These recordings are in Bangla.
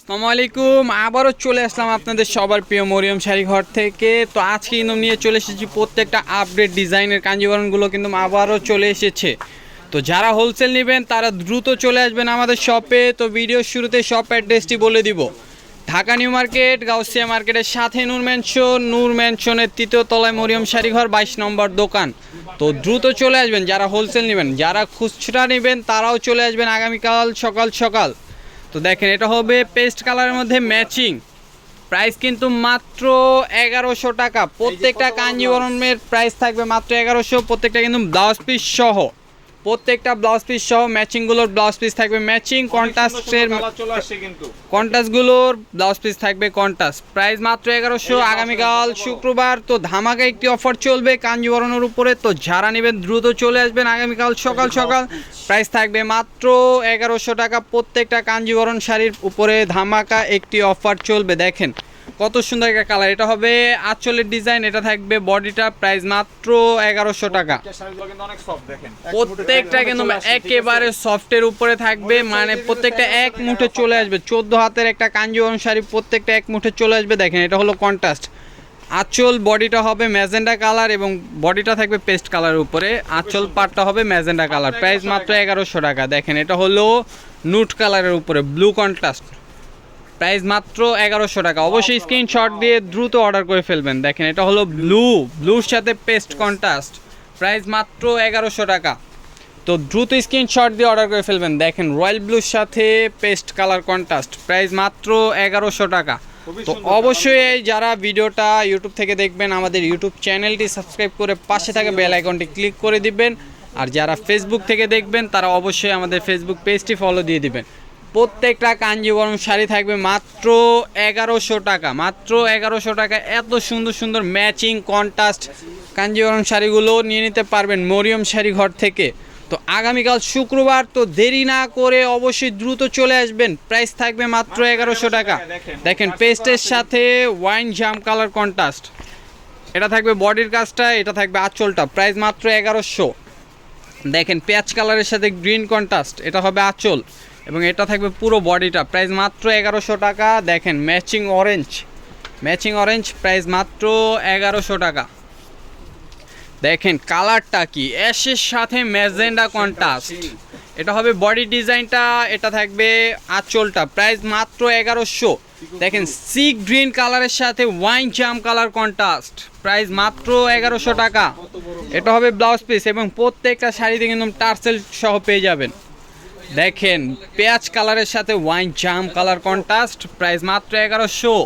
আসসালামু আলাইকুম, আবারও চলে আসলাম আপনাদের সবার প্রিয় মরিয়ম শাড়ি ঘর থেকে। তো আজকে কিন্তু নিয়ে চলে এসেছি প্রত্যেকটা আপডেট ডিজাইনের কাঞ্জিবরণগুলো কিন্তু আবারও চলে এসেছে। তো যারা হোলসেল নেবেন, তারা দ্রুত চলে আসবেন আমাদের শপে তো ভিডিওর শুরুতে শপ অ্যাড্রেসটি বলে দিব। ঢাকা নিউ মার্কেট, গাউসিয়া মার্কেটের সাথে নূর ম্যানশন নূর ম্যানশনের তৃতীয় তলায় মরিয়ম শাড়িঘর বাইশ নম্বর দোকান। তো দ্রুত চলে আসবেন যারা হোলসেল নেবেন। যারা খুচরা নেবেন, তারাও চলে আসবেন আগামীকাল সকাল সকাল। তো দেখেন এটা হবে পেস্ট কালারের মধ্যে ম্যাচিং প্রাইস কিন্তু মাত্র এগারোশো টাকা। প্রত্যেকটা কাঞ্জিবরমের প্রাইস থাকবে মাত্র এগারোশো। প্রত্যেকটা কিন্তু ব্লাউজ পিস সহ। প্রত্যেকটা ব্লাউজ পিস সহ ম্যাচিংগুলোর ব্লাউজ পিস থাকবে। ম্যাচিং কন্ট্রাস্টের কিন্তু। কন্টাসগুলোর ব্লাউজ পিস থাকবে কন্টাস প্রাইস মাত্র এগারোশো আগামীকাল শুক্রবার তো ধামাকা একটি অফার চলবে কাঞ্জিবরণের উপরে। তো যারা নেবেন দ্রুত চলে আসবেন আগামীকাল সকাল সকাল। প্রাইস থাকবে মাত্র এগারোশো টাকা। প্রত্যেকটা কাঞ্জিবরণ শাড়ির উপরে ধামাকা একটি অফার চলবে। দেখেন কত সুন্দর একটা কালার এটা হবে আঁচলের ডিজাইন এটা থাকবে বডিটা প্রাইস মাত্র এগারোশো টাকা। প্রত্যেকটা কিন্তু একেবারে সফটের উপরে থাকবে মানে প্রত্যেকটা এক মুঠে চলে আসবে। চোদ্দ হাতের একটা কাঞ্জিবরম শাড়ি প্রত্যেকটা এক মুঠে চলে আসবে দেখেন এটা হলো কন্ট্রাস্ট আঁচল বডিটা হবে ম্যাজেন্ডা কালার এবং বডিটা থাকবে পেস্ট কালারের উপরে। আঁচল পাটটা হবে ম্যাজেন্ডা কালার প্রাইস মাত্র এগারোশো টাকা দেখেন এটা হলো নুট কালারের উপরে ব্লু কন্ট্রাস্ট প্রাইস মাত্র এগারোশো টাকা। অবশ্যই স্ক্রিনশট দিয়ে দ্রুত অর্ডার করে ফেলবেন। দেখেন এটা হলো ব্লু ব্লুর সাথে পেস্ট কন্ট্রাস্ট প্রাইস মাত্র এগারোশো টাকা। তো দ্রুত স্ক্রিনশট দিয়ে অর্ডার করে ফেলবেন। দেখেন রয়্যাল ব্লুর সাথে পেস্ট কালার কন্ট্রাস্ট প্রাইস মাত্র এগারোশো টাকা। তো অবশ্যই যারা ভিডিওটা ইউটিউব থেকে দেখবেন আমাদের ইউটিউব চ্যানেলটি সাবস্ক্রাইব করে পাশে থাকা বেল আইকনটি ক্লিক করে দিবেন। আর যারা ফেসবুক থেকে দেখবেন তারা অবশ্যই আমাদের ফেসবুক পেজটি ফলো দিয়ে দিবেন। প্রত্যেকটা কাঞ্জিবরম শাড়ি থাকবে মাত্র এগারোশো টাকা, মাত্র এগারোশো টাকা। এত সুন্দর সুন্দর ম্যাচিং কন্ট্রাস্ট কাঞ্জিবরম শাড়িগুলো নিয়ে নিতে পারবেন মরিয়ম শাড়ি ঘর থেকে। তো আগামীকাল শুক্রবার তো দেরি না করে অবশ্যই দ্রুত চলে আসবেন। প্রাইস থাকবে মাত্র এগারোশো টাকা। দেখেন পেস্টের সাথে ওয়াইন জাম কালার কন্ট্রাস্ট। এটা থাকবে বডির কাজটা, এটা থাকবে আঁচলটা। প্রাইস মাত্র এগারোশো। দেখেন পেঁয়াজ কালারের সাথে গ্রিন কন্ট্রাস্ট, এটা হবে আঁচল। এবং এটা থাকবে পুরো বডিটা। প্রাইস মাত্র এগারোশো টাকা। দেখেন, matching orange. Matching orange, price মাত্র এগারোশো টাকা। দেখেন, কালারটা কি? অ্যাশের সাথে ম্যাজেন্ডা কন্ট্রাস্ট এটা হবে বডি ডিজাইনটা, এটা থাকবে আঁচলটা। প্রাইস মাত্র এগারোশো। দেখেন, সি গ্রিন কালারের সাথে ওয়াইন জাম কালার কন্ট্রাস্ট প্রাইস মাত্র এগারোশো টাকা। এটা হবে ব্লাউজ পিস এবং প্রত্যেকটা শাড়িতে কিন্তু টার্সেল সহ পেয়ে যাবেন। দেখেন, পেঁয়াজ কালারের সাথে ওয়াইন জাম কালার কন্ট্রাস্ট প্রাইস মাত্র এগারোশো।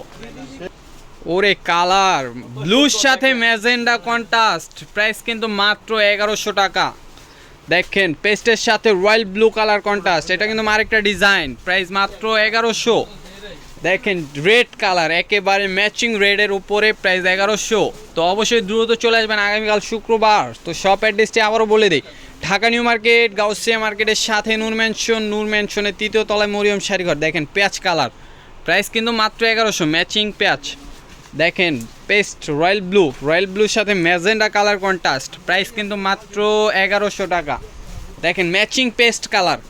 ওরে কালার ব্লুর সাথে ম্যাজেন্ডা কন্ট্রাস্ট প্রাইস কিন্তু মাত্র এগারোশো টাকা। দেখেন পেস্টের সাথে রয়্যাল ব্লু কালার কন্ট্রাস্ট এটা কিন্তু আরেকটা ডিজাইন প্রাইস মাত্র এগারোশো। দেখেন রেড কালার একেবারে ম্যাচিং রেডের উপরে প্রাইস এগারোশো। তো অবশ্যই দ্রুত চলে আসবেন আগামীকাল শুক্রবার। তো শপ অ্যাড্রেসটি আবারও বলে দিই ঢাকা নিউ মার্কেট, গাউসিয়া মার্কেটের সাথে নূর ম্যানশন নূর ম্যানশনের তৃতীয় তলায় মরিয়ম শাড়িঘর। দেখেন প্যাচ কালার। প্রাইস কিন্তু মাত্র এগারোশো, ম্যাচিং প্যাচ দেখেন, পেস্ট, রয়্যাল ব্লু। রয়্যাল ব্লুর সাথে ম্যাজেন্ডা কালার কন্ট্রাস্ট। প্রাইস কিন্তু মাত্র এগারোশো টাকা। দেখেন, ম্যাচিং পেস্ট কালার।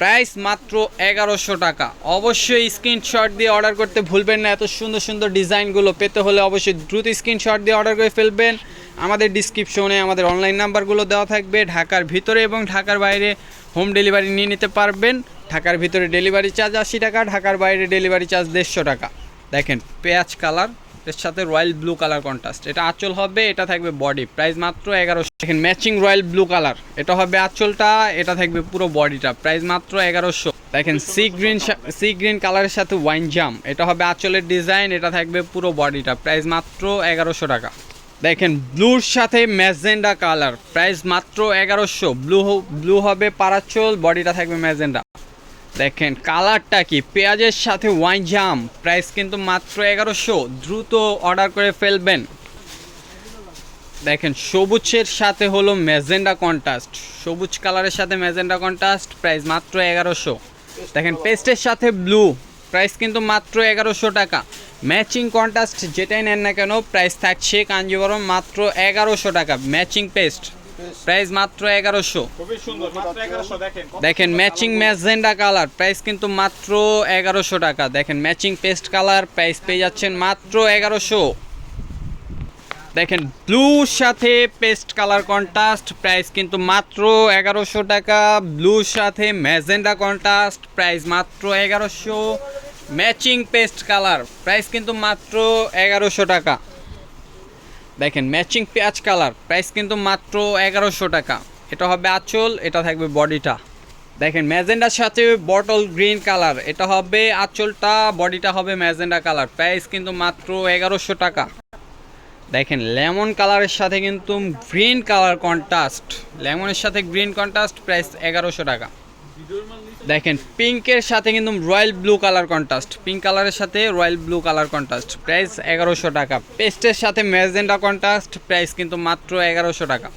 প্রাইস মাত্র এগারোশো টাকা। অবশ্যই স্ক্রিনশট দিয়ে অর্ডার করতে ভুলবেন না। এত সুন্দর সুন্দর ডিজাইনগুলো পেতে হলে অবশ্যই দ্রুত স্ক্রিনশট দিয়ে অর্ডার করে ফেলবেন। আমাদের ডিসক্রিপশনে আমাদের অনলাইন নাম্বারগুলো দেওয়া থাকবে। ঢাকার ভিতরে এবং ঢাকার বাইরে হোম ডেলিভারি নিয়ে নিতে পারবেন। ঢাকার ভিতরে ডেলিভারি চার্জ আশি টাকা, ঢাকার বাইরে ডেলিভারি চার্জ দেড়শো টাকা। দেখেন, পেঁয়াজ কালারের সাথে রয়্যাল ব্লু কালার কন্ট্রাস্ট এটা আঁচল হবে, এটা থাকবে বডি প্রাইস মাত্র এগারোশো দেখেন ম্যাচিং রয়্যাল ব্লু কালার এটা হবে আঁচলটা, এটা থাকবে পুরো বডিটা প্রাইস মাত্র এগারোশো। দেখেন সি গ্রিন সি গ্রিন কালারের সাথে ওয়াইন জাম এটা হবে আঁচলের ডিজাইন এটা থাকবে পুরো বডিটা প্রাইস মাত্র এগারোশো টাকা। দেখেন, ব্লুর সাথে ম্যাজেন্ডা কালার। প্রাইস মাত্র এগারোশো। ব্লু ব্লু হবে পারাচল বডিটা থাকবে ম্যাজেন্ডা। দেখেন, কালারটা কি? পেঁয়াজের সাথে ওয়াইন জাম। প্রাইস কিন্তু মাত্র এগারোশো। দ্রুত অর্ডার করে ফেলবেন। দেখেন, সবুজের সাথে হলো ম্যাজেন্ডা কন্ট্রাস্ট। সবুজ কালারের সাথে ম্যাজেন্ডা কন্ট্রাস্ট, প্রাইস মাত্র এগারোশো। দেখেন, পেস্টের সাথে ব্লু। প্রাইস কিন্তু মাত্র এগারোশো টাকা। ম্যাচিং কন্ট্রাস্ট যেটাই নেন না কেন প্রাইস থাকছে কাঞ্জিবরম মাত্র এগারোশো টাকা। ম্যাচিং পেস্ট প্রাইস মাত্র এগারোশো। দেখেন ম্যাচিং ম্যাজেন্ডা কালার প্রাইস কিন্তু মাত্র এগারোশো টাকা। দেখেন ম্যাচিং পেস্ট কালার প্রাইস পেয়ে যাচ্ছেন মাত্র এগারোশো। দেখেন ব্লুর সাথে পেস্ট কালার কন্ট্রাস্ট প্রাইস কিন্তু মাত্র এগারোশো টাকা। ব্লুর সাথে ম্যাজেন্ডা কন্ট্রাস্ট প্রাইস মাত্র এগারোশো। Matching paste colour. প্রাইস কিন্তু মাত্র এগারোশো টাকা। দেখেন, ম্যাচিং পেঁয়াজ কালার। প্রাইস কিন্তু মাত্র এগারোশো টাকা। এটা হবে আঁচল, এটা থাকবে বডিটা। দেখেন, ম্যাজেন্ডার সাথে বটল গ্রিন কালার। এটা হবে আঁচলটা, বডিটা হবে ম্যাজেন্ডা কালার। প্রাইস কিন্তু মাত্র এগারোশো টাকা। দেখেন, লেমন কালারের সাথে কিন্তু গ্রিন কালার কন্ট্রাস্ট। লেমনের সাথে গ্রিন কন্ট্রাস্ট, প্রাইস এগারোশো টাকা। দেখেন, পিঙ্কের সাথে কিন্তু royal blue colour contrast. Pink কালারের সাথে royal blue colour contrast. Price এগারোশো টাকা। পেস্টের সাথে ম্যাজেন্ডা কন্ট্রাস্ট, প্রাইস কিন্তু মাত্র এগারোশো টাকা।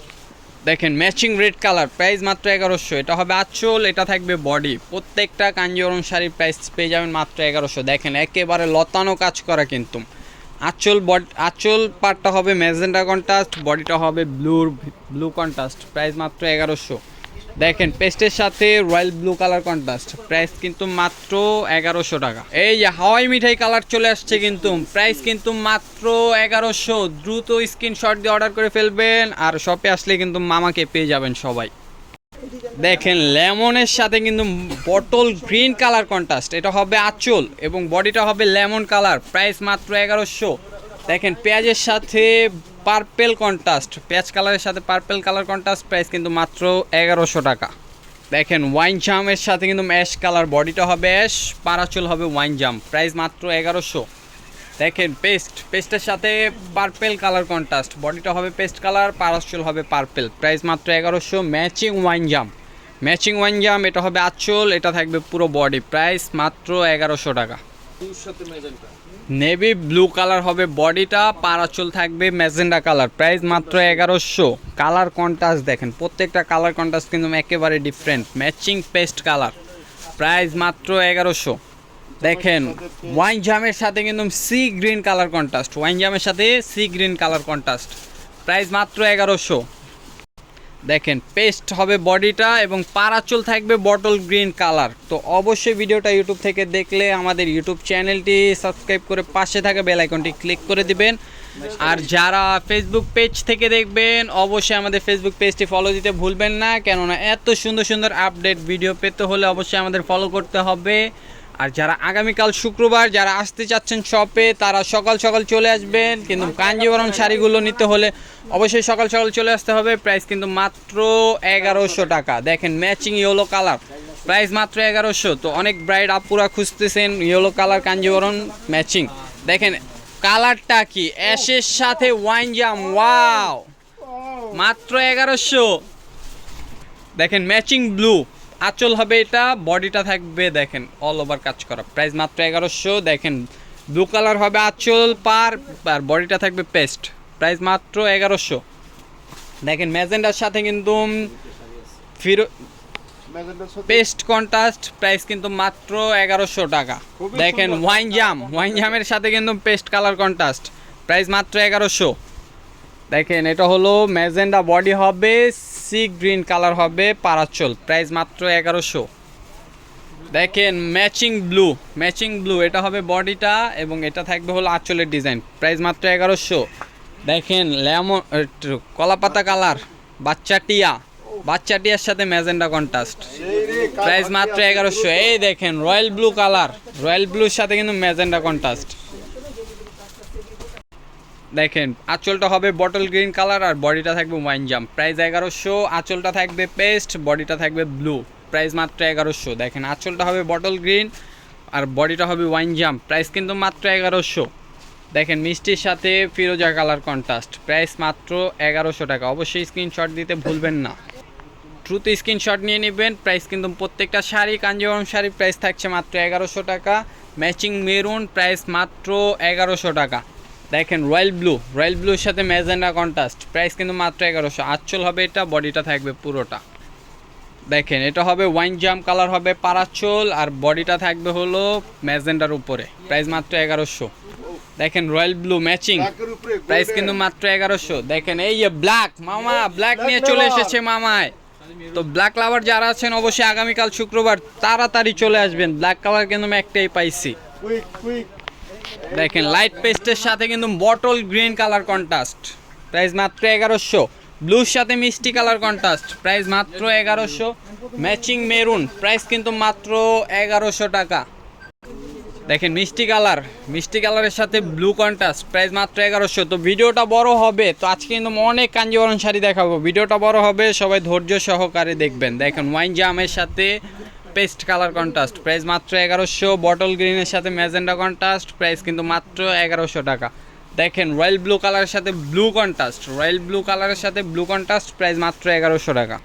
দেখেন, ম্যাচিং রেড কালার, প্রাইস মাত্র এগারোশো। এটা হবে আঁচল, এটা থাকবে বডি। প্রত্যেকটা কাঞ্জিওরম শাড়ির প্রাইস পেয়ে যাবেন মাত্র এগারোশো। দেখেন, একেবারে লতানো কাজ করা কিন্তু। আঁচল বড, আঁচল পার্টটা হবে ম্যাজেন্ডা কন্ট্রাস্ট, বডিটা হবে ব্লুর, ব্লু কন্ট্রাস্ট। প্রাইস মাত্র এগারোশো। দেখেন, পেস্টের সাথে royal blue colour contrast. Price কিন্তু মাত্র এগারোশো টাকা। এই যে হাওয়াই মিঠাই কালার চলে আসছে কিন্তু, প্রাইস কিন্তু মাত্র এগারোশো। দ্রুত স্ক্রিনশট দিয়ে অর্ডার করে ফেলবেন আর শপে আসলে কিন্তু মামাকে পেয়ে যাবেন সবাই। দেখেন, লেমনের সাথে কিন্তু বটল গ্রিন কালার কন্ট্রাস্ট। এটা হবে আঁচল এবং বডিটা হবে লেমন কালার। প্রাইস মাত্র এগারোশো। দেখেন, পেঁয়াজের সাথে পার্পেল কন্ট্রাস্ট পেঁয়াজ কালারের সাথে পার্পেল কালার কন্ট্রাস্ট প্রাইস কিন্তু মাত্র এগারোশো টাকা। দেখেন ওয়াইন জামের সাথে কিন্তু অ্যাশ কালার বডিটা হবে অ্যাশ পারাচুল হবে ওয়াইন জাম প্রাইস মাত্র এগারোশো। দেখেন পেস্ট পেস্টের সাথে পার্পেল কালার কন্ট্রাস্ট বডিটা হবে পেস্ট কালার পারাচুল হবে পার্পেল প্রাইস মাত্র এগারোশো ম্যাচিং ওয়াইন জাম ম্যাচিং ওয়াইন জাম এটা হবে আচল, এটা থাকবে পুরো বডি প্রাইস মাত্র এগারোশো টাকা। নেভি ব্লু কালার হবে বডিটা পারাচুল থাকবে ম্যাজেন্ডা কালার প্রাইস মাত্র এগারোশো। কালার কন্ট্রাস্ট দেখেন, প্রত্যেকটা কালার কন্ট্রাস্ট কিন্তু একেবারে different matching paste colour price মাত্র এগারোশো। দেখেন ওয়াইন জামের সাথে কিন্তু sea green colour contrast wine জামের সাথে sea green colour contrast price মাত্র এগারোশো। দেখেন পেস্ট হবে বডিটা এবং পারাচুল থাকবে বটল গ্রিন কালার তো অবশ্যই ভিডিওটা ইউটিউব থেকে দেখলে আমাদের ইউটিউব চ্যানেলটি সাবস্ক্রাইব করে পাশে থাকা বেল আইকনটি ক্লিক করে দিবেন। আর যারা ফেসবুক পেজ থেকে দেখবেন, অবশ্যই আমাদের ফেসবুক পেজটি ফলো দিতে ভুলবেন না। কেননা এত সুন্দর সুন্দর আপডেট ভিডিও পেতে হলে অবশ্যই আমাদের ফলো করতে হবে। আর যারা আগামীকাল শুক্রবার যারা আসতে চাচ্ছেন শপে তারা সকাল সকাল চলে আসবেন। কিন্তু কাঞ্জিবরম শাড়িগুলো নিতে হলে অবশ্যই সকাল সকাল চলে আসতে হবে। প্রাইস কিন্তু মাত্র এগারোশো টাকা। দেখেন ম্যাচিং ইয়েলো কালার প্রাইস মাত্র এগারোশো। তো অনেক ব্রাইড আপুরা খুঁজতেছেন ইয়েলো কালার কাঞ্জিবরম ম্যাচিং দেখেন কালারটা কি? অ্যাশের সাথে ওয়াইন জাম ওয়াও মাত্র এগারোশো। দেখেন ম্যাচিং ব্লু আঁচল হবে এটা বডিটা থাকবে দেখেন অল ওভার কাজ করা। প্রাইস মাত্র এগারোশো দেখেন ব্লু কালার হবে আঁচল পার আর বডিটা থাকবে পেস্ট প্রাইস মাত্র এগারোশো। দেখেন ম্যাজেন্ডার সাথে কিন্তু ফিরো পেস্ট কন্ট্রাস্ট প্রাইস কিন্তু মাত্র এগারোশো টাকা। দেখেন ওয়াইন জাম ওয়াইন জামের সাথে কিন্তু পেস্ট কালার কন্ট্রাস্ট প্রাইস মাত্র এগারোশো। দেখেন এটা হলো ম্যাজেন্ডা বডি হবে সি গ্রিন কালার হবে পারাচল, প্রাইস মাত্র এগারোশো। দেখেন, ম্যাচিং ব্লু ম্যাচিং ব্লু, এটা হবে বডিটা এবং এটা থাকবে হলো আঁচলের ডিজাইন, প্রাইস মাত্র এগারোশো। দেখেন, লেমন কলাপাতা কালার, বাচ্চা টিয়া, বাচ্চা টিয়ার সাথে ম্যাজেন্ডা কন্ট্রাস্ট। প্রাইস মাত্র এগারোশো। এই দেখেন, রয়্যাল ব্লু কালার, রয়্যাল ব্লুর সাথে কিন্তু ম্যাজেন্ডা কন্ট্রাস্ট। দেখেন, আঁচলটা হবে বটল গ্রিন কালার আর বডিটা থাকবে ওয়াইন জাম প্রাইস এগারোশো, আঁচলটা থাকবে পেস্ট বডিটা থাকবে ব্লু প্রাইস মাত্র এগারোশো। দেখেন, আঁচলটা হবে বটল গ্রিন আর বডিটা হবে ওয়াইন জাম প্রাইস কিন্তু মাত্র এগারোশো। দেখেন, মিষ্টির সাথে ফিরোজা কালার কন্ট্রাস্ট প্রাইস মাত্র এগারোশো টাকা। অবশ্যই স্ক্রিনশট দিতে ভুলবেন না। ট্রুথ স্ক্রিনশট নিয়ে নেবেন। প্রাইস কিন্তু প্রত্যেকটা শাড়ি, কাঞ্জিবরম শাড়ির প্রাইস থাকছে মাত্র এগারোশো টাকা। ম্যাচিং মেরুন প্রাইস মাত্র এগারোশো টাকা। দেখেন রয়্যাল ব্লু রয়্যাল ব্লুর সাথে ম্যাজেন্ডা কন্ট্রাস্ট প্রাইস কিন্তু মাত্র এগারোশো। আঁচল হবে এটা বডিটা থাকবে পুরোটা। দেখেন এটা হবে ওয়াইন জাম কালার হবে পারাচল আর বডিটা থাকবে হলো ম্যাজেন্ডার উপরে। প্রাইস মাত্র এগারোশো। দেখেন রয়্যাল ব্লু ম্যাচিং প্রাইস কিন্তু মাত্র এগারোশো। দেখেন এই যে ব্ল্যাক মামা ব্ল্যাক নিয়ে চলে এসেছে মামায়। তো ব্ল্যাক লাভার যারা আছেন অবশ্যই আগামীকাল শুক্রবার তাড়াতাড়ি চলে আসবেন। ব্ল্যাক কালার কিন্তু আমি একটাই পাইছি। দেখেন লাইট পেস্টের সাথে কিন্তু bottle green colour contrast price মাত্র এগারোশো। ব্লুর সাথে মিষ্টি কালার কন্ট্রাস্ট প্রাইস মাত্র এগারোশো। ম্যাচিং মেরুন প্রাইস কিন্তু মাত্র এগারোশো টাকা। দেখেন, মিষ্টি কালার মিষ্টি কালারের সাথে ব্লু কন্ট্রাস্ট প্রাইস মাত্র এগারোশো। তো ভিডিওটা বড় হবে। তো আজকে কিন্তু অনেক কাঞ্জিবরণ শাড়ি দেখাবো। ভিডিওটা বড় হবে, সবাই ধৈর্য সহকারে দেখবেন। দেখেন ওয়াইন জামের সাথে পেস্ট কালার কন্ট্রাস্ট। প্রাইস মাত্র এগারোশো বটল গ্রিনের সাথে ম্যাজেন্ডা কন্ট্রাস্ট। প্রাইস কিন্তু মাত্র এগারোশো টাকা। দেখেন রয়্যাল ব্লু কালারের সাথে ব্লু কন্ট্রাস্ট। রয়্যাল ব্লু কালারের সাথে ব্লু কন্ট্রাস্ট প্রাইস মাত্র এগারোশো টাকা।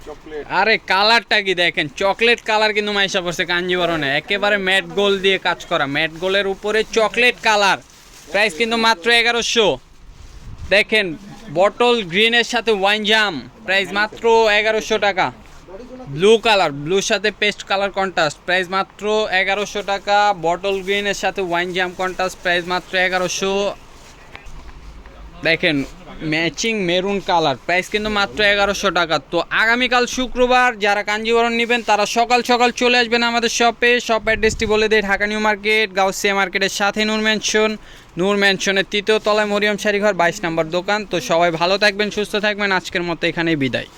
আরে কালারটা কি দেখেন? চকলেট কালার কিন্তু মাইশা পড়ছে কাঞ্জিবরণে। একেবারে ম্যাট গোল দিয়ে কাজ করা। ম্যাট গোলের উপরে চকলেট কালার। প্রাইস কিন্তু মাত্র এগারোশো। দেখেন বটল গ্রিনের সাথে ওয়াইন জাম। প্রাইস মাত্র এগারোশো টাকা। ব্লু কালার, ব্লুর সাথে পেস্ট কালার কন্ট্রাস্ট। প্রাইস মাত্র এগারোশো টাকা। বটল গ্রিনের সাথে ওয়াইন জাম কন্ট্রাস্ট, প্রাইস মাত্র এগারোশো। দেখেন, ম্যাচিং মেরুন কালার, প্রাইস কিন্তু মাত্র এগারোশো টাকা। তো আগামীকাল শুক্রবার যারা কাঞ্জিবরণ নেবেন, তারা সকাল সকাল চলে আসবেন আমাদের শপে। শপ অ্যাড্রেসটি বলে দেয় ঢাকা নিউ মার্কেট, গাউসিয়া মার্কেটের সাথে নূর ম্যানশন নূর ম্যানশনের তৃতীয় তলায় মরিয়ম শাড়িঘর, বাইশ নম্বর দোকান। তো সবাই ভালো থাকবেন, সুস্থ থাকবেন। আজকের মতো এখানেই বিদায়।